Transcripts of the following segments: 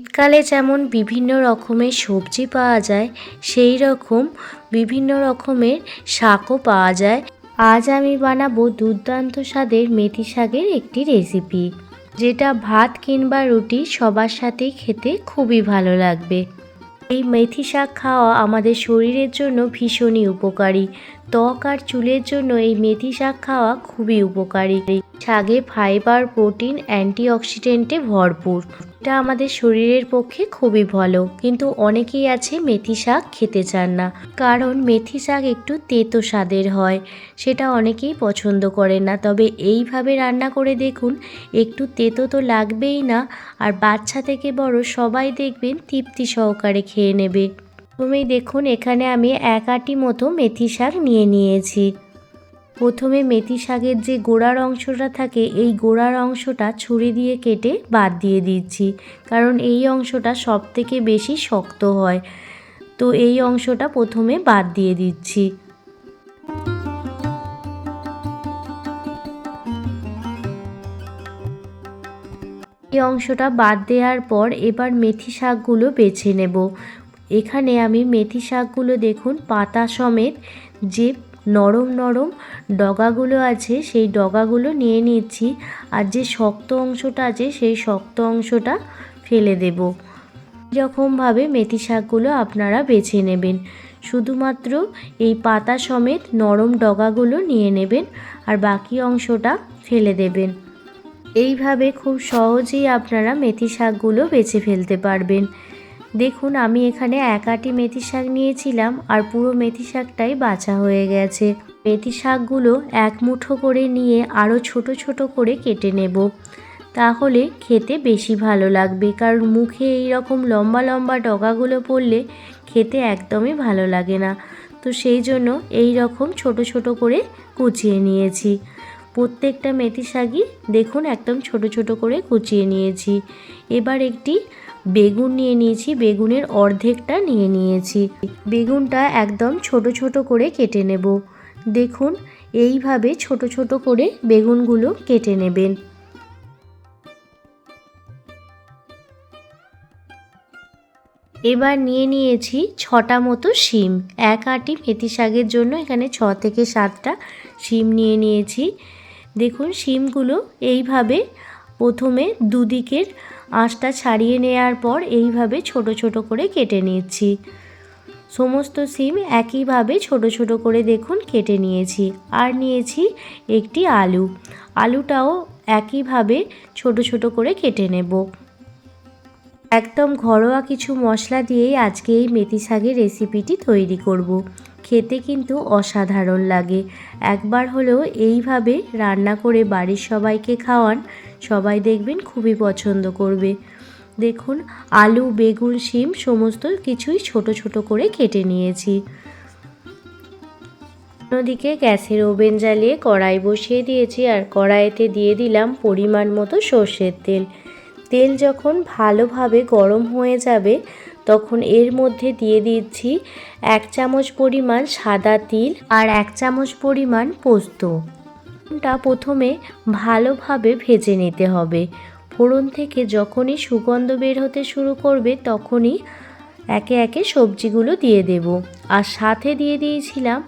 শীতকালে যেমন বিভিন্ন রকমের সবজি পাওয়া যায়, সেই রকম বিভিন্ন রকমের শাকও পাওয়া যায়। আজ আমি বানাবো দুর্দান্ত স্বাদের মেথি শাকের একটি রেসিপি যেটা ভাত কিংবা রুটি সবার সাথেই খেতে খুবই ভালো লাগবে। এই মেথি শাক খাওয়া আমাদের শরীরের জন্য ভীষণই উপকারী। ত্বক আর চুলের জন্য এই মেথি শাক খাওয়া খুবই উপকারী। শাকে ফাইবার, প্রোটিন, অ্যান্টিঅক্সিডেন্টে ভরপুর। এটা আমাদের শরীরের পক্ষে খুবই ভালো, কিন্তু অনেকেই আছে মেথি শাক খেতে চান না। কারণ মেথি শাক একটু তেতো স্বাদের হয়, সেটা অনেকেই পছন্দ করেন না। তবে এইভাবে রান্না করে দেখুন, একটু তেতো তো লাগবেই না, আর বাচ্চা থেকে বড় সবাই দেখবেন তৃপ্তি সহকারে খেয়ে নেবে। প্রথমেই দেখুন, এখানে আমি এক আটি মতো মেথি শাক নিয়ে নিয়েছি। প্রথমে মেথি শাকের যে গোড়ার অংশটা থাকে, এই গোড়ার অংশটা ছুরি দিয়ে কেটে বাদ দিয়ে দিচ্ছি। কারণ এই অংশটা সব থেকে বেশি শক্ত হয়। তো এই অংশটা প্রথমে বাদ দিয়ে দিচ্ছি। এই অংশটা বাদ দেওয়ার পর এবার মেথি শাকগুলো বেছে নেব। এখানে আমি মেথি শাকগুলো দেখুন, পাতা সমেত যে নরম নরম ডগাগুলো আছে, সেই ডগাগুলো নিয়ে নিচ্ছি। আর যে শক্ত অংশটা আছে, সেই শক্ত অংশটা ফেলে দেব। এরকমভাবে মেথি শাকগুলো আপনারা বেছে নেবেন। শুধুমাত্র এই পাতা সমেত নরম ডগাগুলো নিয়ে নেবেন আর বাকি অংশটা ফেলে দেবেন। এইভাবে খুব সহজেই আপনারা মেথি শাকগুলো বেছে ফেলতে পারবেন। দেখুন, আমি এখানে এক আটি মেথি শাক নিয়েছিলাম আর পুরো মেথি শাকটাই বাছা হয়ে গেছে। মেথি শাকগুলো এক মুঠো করে নিয়ে আরও ছোট ছোট করে কেটে নেব। তাহলে খেতে বেশি ভালো লাগবে, কারণ মুখে এই রকম লম্বা লম্বা ডগাগুলো পড়লে খেতে একদমই ভালো লাগে না। তো সেই জন্য এই রকম ছোট ছোট করে কুচিয়ে নিয়েছি। প্রত্যেকটা মেথি শাকই দেখুন, একদম ছোট ছোট করে কুচিয়ে নিয়েছি। এবার একটি বেগুন নিয়ে নিয়েছি, বেগুনের অর্ধেকটা নিয়ে নিয়েছি। বেগুনটা একদম ছোট ছোট করে কেটে নেব। দেখুন, এইভাবে ছোট ছোট করে বেগুনগুলো কেটে নেবেন। এবার নিয়ে নিয়েছি ছটা মতো শিম। এক আটি মেথি শাকের জন্য এখানে ছ থেকে সাতটা শিম নিয়ে নিয়েছি। দেখুন, শিমগুলো এইভাবে প্রথমে দুদিকের আঁশটা ছাড়িয়ে নেওয়ার পর এইভাবে ছোট ছোট করে কেটে নিচ্ছি। সমস্ত সিম একইভাবে ছোট ছোট করে দেখুন কেটে নিয়েছি। আর নিয়েছি একটি আলু। আলুটাও একইভাবে ছোট ছোট করে কেটে নেব। একদম ঘরোয়া কিছু মশলা দিয়েই আজকে এই মেথি শাকের রেসিপিটি তৈরি করব। খেতে কিন্তু অসাধারণ লাগে। একবার হলেও এইভাবে রান্না করে বাড়ির সবাইকে খাওয়ান, সবাই দেখবেন খুবই পছন্দ করবে। দেখুন, আলু, বেগুন, শিম সমস্ত কিছুই ছোট ছোট করে কেটে নিয়েছি। অন্যদিকে গ্যাসের ওভেন জ্বালিয়ে কড়াই বসিয়ে দিয়েছি আর কড়াইতে দিয়ে দিলাম পরিমাণ মতো সর্ষের তেল। তেল যখন ভালোভাবে গরম হয়ে যাবে তখন এর মধ্যে দিয়ে দিচ্ছি এক চামচ পরিমাণ সাদা তিল আর এক চামচ পরিমাণ পোস্ত। টা প্রথমে ভালোভাবে ভেজে নিতে হবে। ফোড়ন থেকে যখনই সুগন্ধ বের হতে শুরু করবে তখনই একে একে সবজিগুলো দিয়ে দেব। আর সাথে দিয়ে দিয়েছিলাম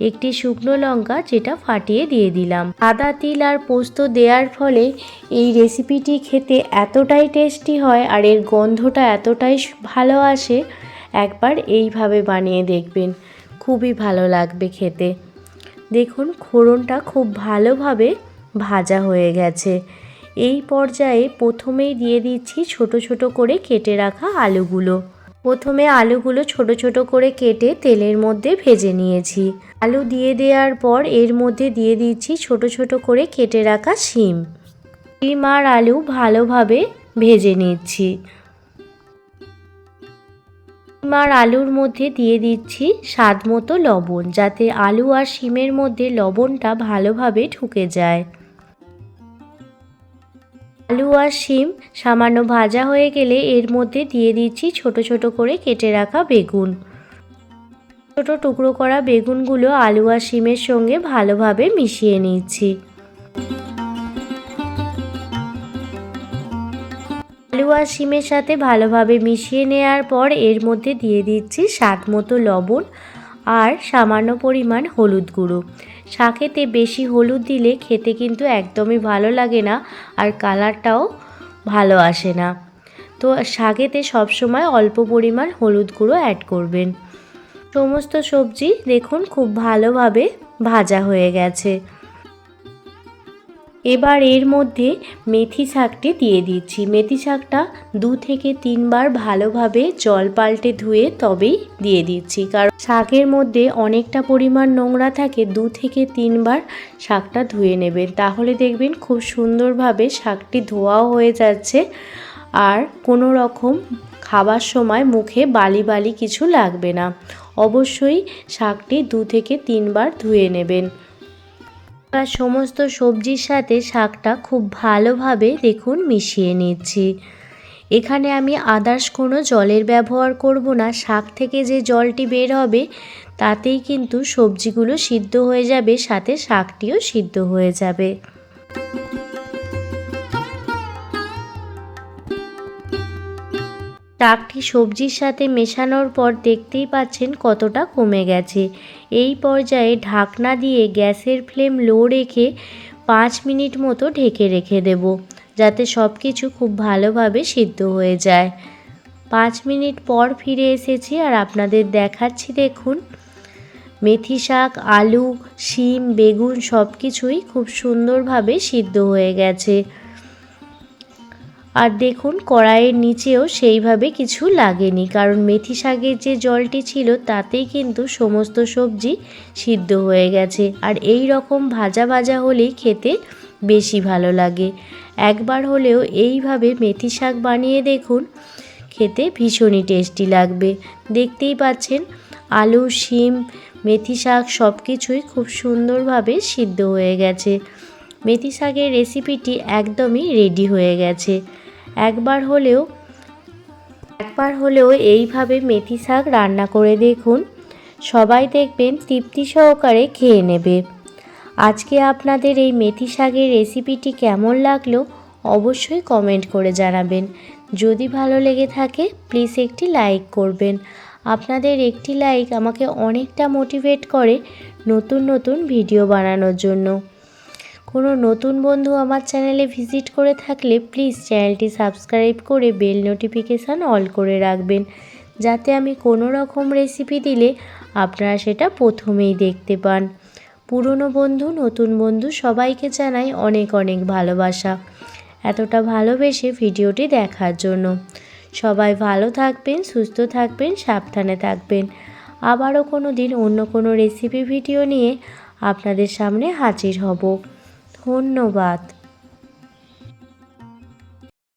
একটি শুকনো লঙ্কা যেটা ফাটিয়ে দিয়ে দিলাম। আদা, তিল আর পোস্ত দেওয়ার ফলে এই রেসিপিটি খেতে এতটাই টেস্টি হয় আর এর গন্ধটা এতটাই ভালো আসে, একবার এইভাবে বানিয়ে দেখবেন। খুবই ভালো লাগবে খেতে। দেখুন, ফোড়নটা খুব ভালোভাবে ভাজা হয়ে গেছে। এই পর্যায়ে প্রথমেই দিয়ে দিচ্ছি ছোট ছোট করে কেটে রাখা আলুগুলো। প্রথমে আলুগুলো ছোট ছোট করে কেটে তেলের মধ্যে ভেজে নিয়েছি। আলু দিয়ে দেওয়ার পর এর মধ্যে দিয়ে দিচ্ছি ছোট ছোট করে কেটে রাখা শিম। শিম আর আলু ভালোভাবে ভেজে নিচ্ছি। শিম আর আলুর মধ্যে দিয়ে দিচ্ছি স্বাদ মতো লবণ, যাতে আলু আর শিমের মধ্যে লবণটা ভালোভাবে ঢুকে যায়। আলু আর শিম সামান্য ভাজা হয়ে গেলে এর মধ্যে দিয়ে দিচ্ছি ছোট ছোট করে কেটে রাখা বেগুন। ছোট টুকরো করা বেগুনগুলো আলু আর শিমের সঙ্গে ভালোভাবে মিশিয়ে নিচ্ছি। আলু আর শিমের সাথে ভালোভাবে মিশিয়ে নেওয়ার পর এর মধ্যে দিয়ে দিচ্ছি স্বাদ মতো লবণ আর সামান্য পরিমাণ হলুদ গুঁড়ো। শাকেতে বেশি হলুদ দিলে খেতে কিন্তু একদমই ভালো লাগে না আর কালারটাও ভালো আসে না। তো শাকেতে সবসময় অল্প পরিমাণ হলুদ গুঁড়ো অ্যাড করবেন। সমস্ত সবজি দেখুন খুব ভালোভাবে ভাজা হয়ে গেছে। এবার এর মধ্যে মেথি শাকটি দিয়ে দিচ্ছি। মেথি শাকটা দু থেকে তিনবার ভালোভাবে জল পাল্টে ধুয়ে তবেই দিয়ে দিচ্ছি। কারণ শাকের মধ্যে অনেকটা পরিমাণ নোংরা থাকে, দু থেকে তিনবার শাকটা ধুয়ে নেবেন। তাহলে দেখবেন খুব সুন্দরভাবে শাকটি ধোয়াও হয়ে যাচ্ছে আর কোনো রকম খাবার সময় মুখে বালি বালি কিছু লাগবে না। অবশ্যই শাকটি দু থেকে তিনবার ধুয়ে নেবেন। এবার সমস্ত সবজির সাথে শাকটা খুব ভালোভাবে দেখুন মিশিয়ে নিচ্ছি। এখানে আমি আদার্স কোনো জলের ব্যবহার করব না। শাক থেকে যে জলটি বের হবে, তাতেই কিন্তু সবজিগুলো সিদ্ধ হয়ে যাবে, সাথে শাকটিও সিদ্ধ হয়ে যাবে। শাকটি সবজির সাথে মেশানোর পর দেখতেই পাচ্ছেন কতটা কমে গেছে। এই পর্যায়ে ঢাকনা দিয়ে গ্যাসের ফ্লেম লো রেখে পাঁচ মিনিট মতো ঢেকে রেখে দেব, যাতে সব কিছু খুব ভালোভাবে সিদ্ধ হয়ে যায়। পাঁচ মিনিট পর ফিরে এসেছি আর আপনাদের দেখাচ্ছি দেখুন। মেথি শাক, আলু, শিম, বেগুন সব কিছুই খুব সুন্দরভাবে সিদ্ধ হয়ে গেছে। আর দেখুন, কড়াইয়ের নিচেও সেইভাবে কিছু লাগেনি, কারণ মেথি শাকের যে জলটি ছিল তাতেই কিন্তু সমস্ত সবজি সিদ্ধ হয়ে গেছে। আর এই রকম ভাজা ভাজা হলেই খেতে বেশি ভালো লাগে। একবার হলেও এইভাবে মেথি শাক বানিয়ে দেখুন, খেতে ভীষণই টেস্টি লাগবে। দেখতেই পাচ্ছেন, আলু, শিম, মেথি শাক সব কিছুই খুব সুন্দরভাবে সিদ্ধ হয়ে গেছে। মেথি শাকের রেসিপিটি একদমই রেডি হয়ে গেছে। একবার হলেও একবার হলেও এইভাবে মেথি শাক রান্না করে দেখুন। সবাই দেখবেন তৃপ্তি সহকারে খেয়ে নেবে। আজকে আপনাদের এই মেথি শাকের রেসিপিটি কেমন লাগল অবশ্যই কমেন্ট করে জানাবেন। যদি ভালো লেগে থাকে, প্লিজ একটি লাইক করবেন। আপনাদের একটি লাইক আমাকে অনেকটা মোটিভেট করে নতুন নতুন ভিডিও বানানোর জন্য। কোনো নতুন বন্ধু আমার চ্যানেলে ভিজিট করে থাকলে প্লিজ চ্যানেলটি সাবস্ক্রাইব করে বেল নোটিফিকেশান অল করে রাখবেন। যাতে আমি কোনো রকম রেসিপি দিলে আপনারা সেটা প্রথমেই দেখতে পান। পুরনো বন্ধু, নতুন বন্ধু সবাইকে জানাই অনেক অনেক ভালোবাসা। এতটা ভালোবেসে ভিডিওটি দেখার জন্য। সবাই ভালো থাকবেন, সুস্থ থাকবেন, সাবধানে থাকবেন। আবারও কোনো দিন অন্য কোনো রেসিপি ভিডিও নিয়ে আপনাদের সামনে হাজির হব। ধন্যবাদ।